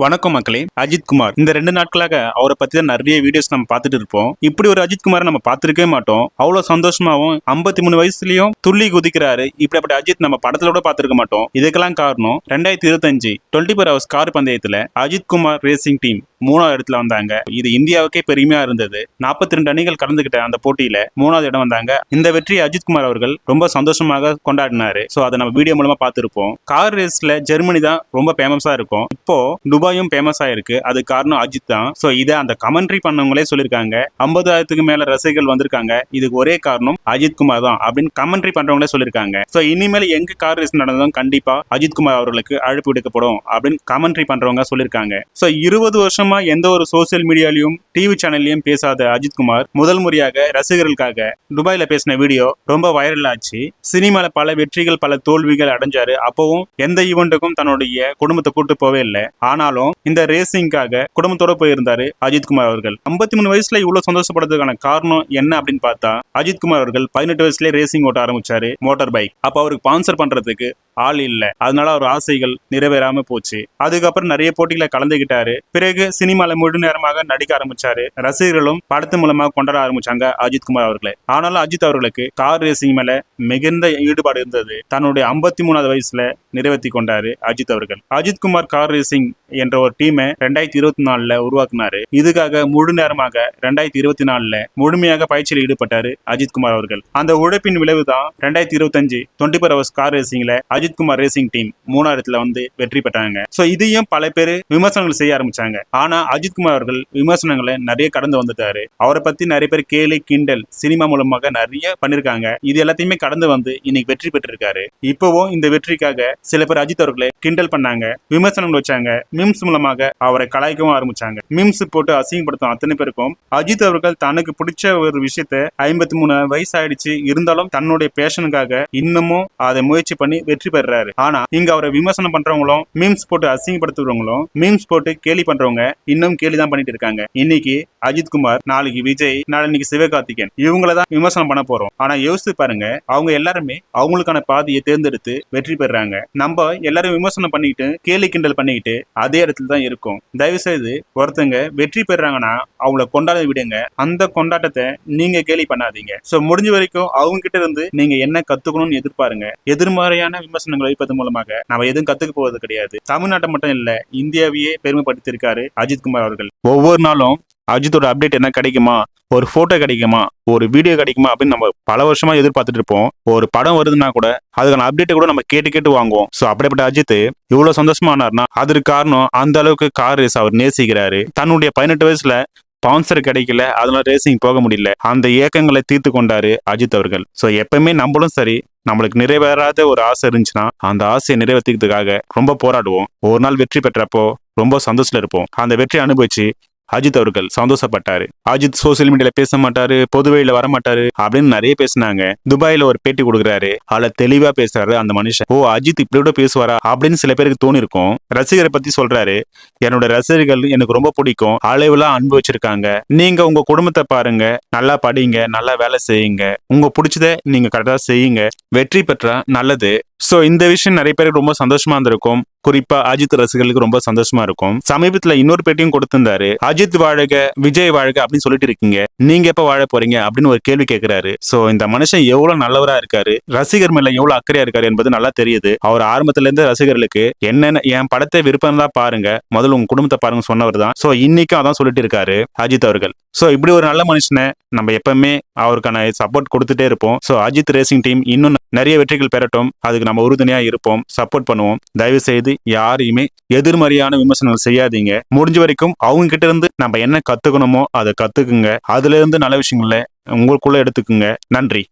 வணக்கம் மக்களே அஜித் குமார். இந்த ரெண்டு நாட்களாக அவரை பத்தி தான் நிறைய வீடியோஸ் நம்ம பார்த்துட்டு இருப்போம். இப்படி ஒரு அஜித் குமாரை நம்ம பார்த்துருக்கவே மாட்டோம். அவ்வளவு சந்தோஷமாவும் ஐம்பத்தி மூணு வயசுலயும் துள்ளி குதிக்கிறாரு. இப்படிப்பட்ட அஜித் நம்ம படத்துல கூட பார்த்துருக்க மாட்டோம். இதுக்கெல்லாம் காரணம் ரெண்டாயிரத்தி இருபத்தஞ்சு டுவெண்ட்டி ஃபோர் ஹவர்ஸ் கார் பந்தயத்துல அஜித் குமார் ரேசிங் டீம் மூணாவது இடத்துல வந்தாங்க. இது இந்தியாவுக்கே பெருமையா இருந்தது. நாற்பத்தி ரெண்டு அணிகள் கலந்துகிட்ட அந்த போட்டியில மூணாவது இடம் வந்தாங்க. இந்த வெற்றியை அஜித் குமார் அவர்கள் ரொம்ப சந்தோஷமாக கொண்டாடினாரு. சோ அதை நம்ம வீடியோ மூலமா பார்த்துருப்போம். கார் ரேஸ்ல ஜெர்மனி தான் ரொம்ப ஃபேமஸா இருக்கும். இப்போ துபாயும் ஃபேமஸ் ஆயிருக்கு. அது காரணம் அஜித் தான். சோ இதை அந்த கமெண்ட்ரி பண்ணவங்களே சொல்லியிருக்காங்க. ஐம்பதாயிரத்துக்கு மேல ரசிகர்கள் வந்திருக்காங்க. இதுக்கு ஒரே காரணம் அஜித் குமார் தான் அப்படின்னு கமெண்ட்ரி பண்றவங்களே சொல்லியிருக்காங்க. சோ இனிமேல் எங்க கார் ரேஸ் நடந்தாலும் கண்டிப்பா அஜித் குமார் அவர்களுக்கு அழைப்பு விடுக்கப்படும் அப்படின்னு கமெண்ட்ரி பண்றவங்க சொல்லியிருக்காங்க. சோ இருபது வருஷம் எந்த ஒரு சோசியல் மீடியாலையும் டிவி சேனல்லையும் பேசாத அஜித்குமார் முதல் முறையாக ரசிகர்களுக்காக துபாயில பேசின வீடியோ ரொம்ப வைரல் ஆச்சு. சினிமால பல வெற்றிகள் பல தோல்விகள் அடைஞ்சாரு. அப்பவும் எந்த ஈவெண்ட்டுக்கும் தன்னுடைய குடும்பத்தை கூட்டு போவே இல்லை. ஆனாலும் இந்த ரேசிங்காக குடும்பத்தோட போயிருந்தாரு அஜித்குமார் அவர்கள். 53 மூணு வயசுல இவ்வளவு சந்தோஷப்படுறதுக்கான காரணம் என்ன அப்படின்னு பார்த்தா அஜித்குமார் அவர்கள் பதினெட்டு வயசுலேயே ரேசிங் ஓட்ட ஆரம்பிச்சாரு மோட்டார் பைக் அப்ப அவருக்கு ஸ்பான்சர் பண்றதுக்கு ஆள் இல்ல. அதனால அவர் ஆசைகள் நிறைவேறாம போச்சு. அதுக்கப்புறம் நிறைய போட்டிகளை கலந்துகிட்டாரு. பிறகு சினிமால முழு நேரமாக நடிக்க ஆரம்பிச்சாரு. ரசிகர்களும் படத்து மூலமா கொண்டாட ஆரம்பிச்சாங்க அஜித் குமார் அவர்களை. ஆனாலும் அஜித் அவர்களுக்கு கார் ரேசிங் மேல மிகுந்த ஈடுபாடு இருந்தது. தன்னுடைய ஐம்பத்தி மூணாவது வயசுல நிறைவேற்றி கொண்டாரு அஜித் அவர்கள். அஜித் குமார் கார் ரேசிங் என்ற ஒரு டீமை ரெண்டாயிரத்தி இருபத்தி நாலுல உருவாக்குனாரு. இதுக்காக முழு நேரமாக ரெண்டாயிரத்தி இருபத்தி நாலுல முழுமையாக பயிற்சியில் ஈடுபட்டாரு அஜித் குமார் அவர்கள். அந்த உழைப்பின் விளைவு தான் ரெண்டாயிரத்தி இருபத்தஞ்சு டுவெண்ட்டி ஃபோர் ஹவர்ஸ் கார் ரேசிங்ல அஜித் குமார் ரேசிங் டீம் மூணாயிரத்துல வந்து வெற்றி பெற்றாங்க. சோ இதையும் பல பேர் விமர்சனங்கள் செய்ய ஆரம்பிச்சாங்க. ஆனா அஜித்குமார் அவர்கள் விமர்சனங்களை நிறைய கடந்து வந்துட்டாரு. அவரை பத்தி நிறைய பேர் கேலி கிண்டல் சினிமா மூலமாக நிறைய பண்ணிருக்காங்க. இது எல்லாத்தையுமே கடந்து வந்து இன்னைக்கு வெற்றி பெற்றிருக்காரு. இப்போவும் இந்த வெற்றிக்காக சில பேர் அஜித் அவர்களை கிண்டல் பண்ணாங்க விமர்சனங்கள் வச்சாங்க. மிம்ஸ் மூலமாக அவரை கலாய்க்கவும் ஆரம்பிச்சாங்க. மிம்ஸ் போட்டு அசிங்கப்படுத்தும் அத்தனை பேருக்கும் அஜித் அவர்கள் தனக்கு பிடிச்ச ஒரு விஷயத்த ஐம்பத்தி மூணு வயசு ஆயிடுச்சு இருந்தாலும் தன்னுடைய பேஷனுக்காக இன்னமும் அதை முயற்சி பண்ணி வெற்றி பெறாரு ஆனா இங்க அவரை விமர்சனம் பண்றவங்களும் மீம்ஸ் போட்டு அசிங்கப்படுத்துறவங்களும் மீம்ஸ் போட்டு கேலி பண்றவங்க இன்னும் கேலி தான் பண்ணிட்டு இருக்காங்க. இன்னைக்கு அஜித் குமார் நாளைக்கு விஜய் நாளைக்கு சிவகார்த்திகேயன். இவங்கள தான் விமர்சனம் பண்ண போறோம். ஆனா யோசித்து பாருங்க அவங்க எல்லாருமே அவங்களுக்கான பாதையை தேர்ந்தெடுத்து வெற்றி பெறாங்க. நம்ம எல்லாரும் விமர்சனம் பண்ணிக்கிட்டு கேலி கிண்டல் பண்ணிக்கிட்டு அதே இடத்துல தான் இருக்கும். தயவு செய்து ஒருத்தங்க வெற்றி பெறாங்கன்னா அவங்கள கொண்டாட விடுங்க. அந்த கொண்டாட்டத்தை நீங்க கேலி பண்ணாதீங்க. சோ முடிஞ்ச வரைக்கும் அவங்க கிட்ட இருந்து நீங்க என்ன கத்துக்கணும்னு எதிர்பாருங்க. எதிர்மறையான விமர்சனம் விமர்சனங்களை வைப்பது மூலமாக நம்ம எதுவும் கத்துக்க போவது கிடையாது. தமிழ்நாட்டை மட்டும் இல்ல இந்தியாவையே பெருமைப்படுத்தியிருக்காரு அஜித் குமார் அவர்கள். ஒவ்வொரு நாளும் அஜித்தோட அப்டேட் என்ன கிடைக்குமா ஒரு போட்டோ கிடைக்குமா ஒரு வீடியோ கிடைக்குமா அப்படின்னு நம்ம பல வருஷமா எதிர்பார்த்துட்டு இருப்போம். ஒரு படம் வருதுன்னா கூட அதுக்கான அப்டேட்டை கூட நம்ம கேட்டு கேட்டு வாங்குவோம். ஸோ அப்படிப்பட்ட அஜித் இவ்வளவு சந்தோஷமானார்னா அதற்கு காரணம் அந்த அளவுக்கு கார் ரேஸ் அவர் நேசிக்கிறாரு. தன்னுடைய பதினெட்டு வயசுல ஸ்பான்சர் கிடைக்கல அதனால ரேசிங் போக முடியல. அந்த ஏக்கங்களை தீர்த்து கொண்டாரு அஜித் அவர்கள். ஸோ எப்பவுமே நம்மளும் சரி நம்மளுக்கு நிறைவேறாத ஒரு ஆசை இருந்துச்சுன்னா அந்த ஆசையை நிறைவேற்றிக்கிறதுக்காக ரொம்ப போராடுவோம். ஒரு நாள் வெற்றி பெற்றப்போ ரொம்ப சந்தோஷத்துல இருப்போம். அந்த வெற்றியை அனுபவிச்சு அஜித் அவர்கள் சந்தோஷப்பட்டாரு. அஜித் சோசியல் மீடியால பேச மாட்டாரு பொதுவெளியில வர மாட்டாரு அப்படின்னு நிறைய பேசினாங்க. துபாயில ஒரு பேட்டி கொடுக்குறாரு. அதுல தெளிவா பேசுறாரு அந்த மனுஷன். ஓ அஜித் இப்படி கூட பேசுவாரா அப்படின்னு சில பேருக்கு தோணி இருக்கும் ரசிகரை பத்தி சொல்றாரு. என்னோட ரசிகர்கள் எனக்கு ரொம்ப பிடிக்கும். அளவுல அன்பு வச்சிருக்காங்க. நீங்க உங்க குடும்பத்தை பாருங்க. நல்லா படிங்க நல்லா வேலை செய்யுங்க. உங்க பிடிச்சத நீங்க கரெக்டா செய்யுங்க. வெற்றி பெற்றா நல்லது. ஸோ இந்த விஷயம் நிறைய பேருக்கு ரொம்ப சந்தோஷமா இருந்திருக்கும். குறிப்பா அஜித் ரசிகர்களுக்கு ரொம்ப சந்தோஷமா இருக்கும். சமீபத்துல இன்னொரு பேட்டியும் கொடுத்திருந்தாரு. அஜித் வாழக விஜய் வாழக அப்படின்னு சொல்லிட்டு இருக்கீங்க. நீங்க எப்ப வாழ போறீங்க அப்படின்னு ஒரு கேள்வி கேட்கிறாரு சோ இந்த மனுஷன் எவ்வளவு நல்லவரா இருக்காரு? ரசிகர் மேல எவ்வளவு அக்கறையா இருக்காரு என்பது நல்லா தெரியுது. அவர் ஆரம்பத்துல இருந்து ரசிகர்களுக்கு என்னென்ன என் படத்தை விருப்பம் தான் பாருங்க. முதல்ல உங்க குடும்பத்தை பாருங்க சொன்னவர் தான். சோ இன்னைக்கும் அதான் சொல்லிட்டு இருக்காரு அஜித் அவர்கள். சோ இப்படி ஒரு நல்ல மனுஷனை நம்ம எப்பவுமே அவருக்கான சப்போர்ட் கொடுத்துட்டே இருப்போம். சோ அஜித் ரேசிங் டீம் இன்னும் நிறைய வெற்றிகள் பெறட்டும். அதுக்கு நம்ம உறுதுணையா இருப்போம் சப்போர்ட் பண்ணுவோம். தயவு செய்து யாரையுமே எதிர்மறையான விமர்சனங்கள் செய்யாதீங்க. முடிஞ்ச வரைக்கும் அவங்க கிட்ட இருந்து நம்ம என்ன கத்துக்கணுமோ அதை கத்துக்குங்க. அதுல இருந்து நல்ல விஷயங்கள உங்களுக்குள்ள எடுத்துக்குங்க. நன்றி.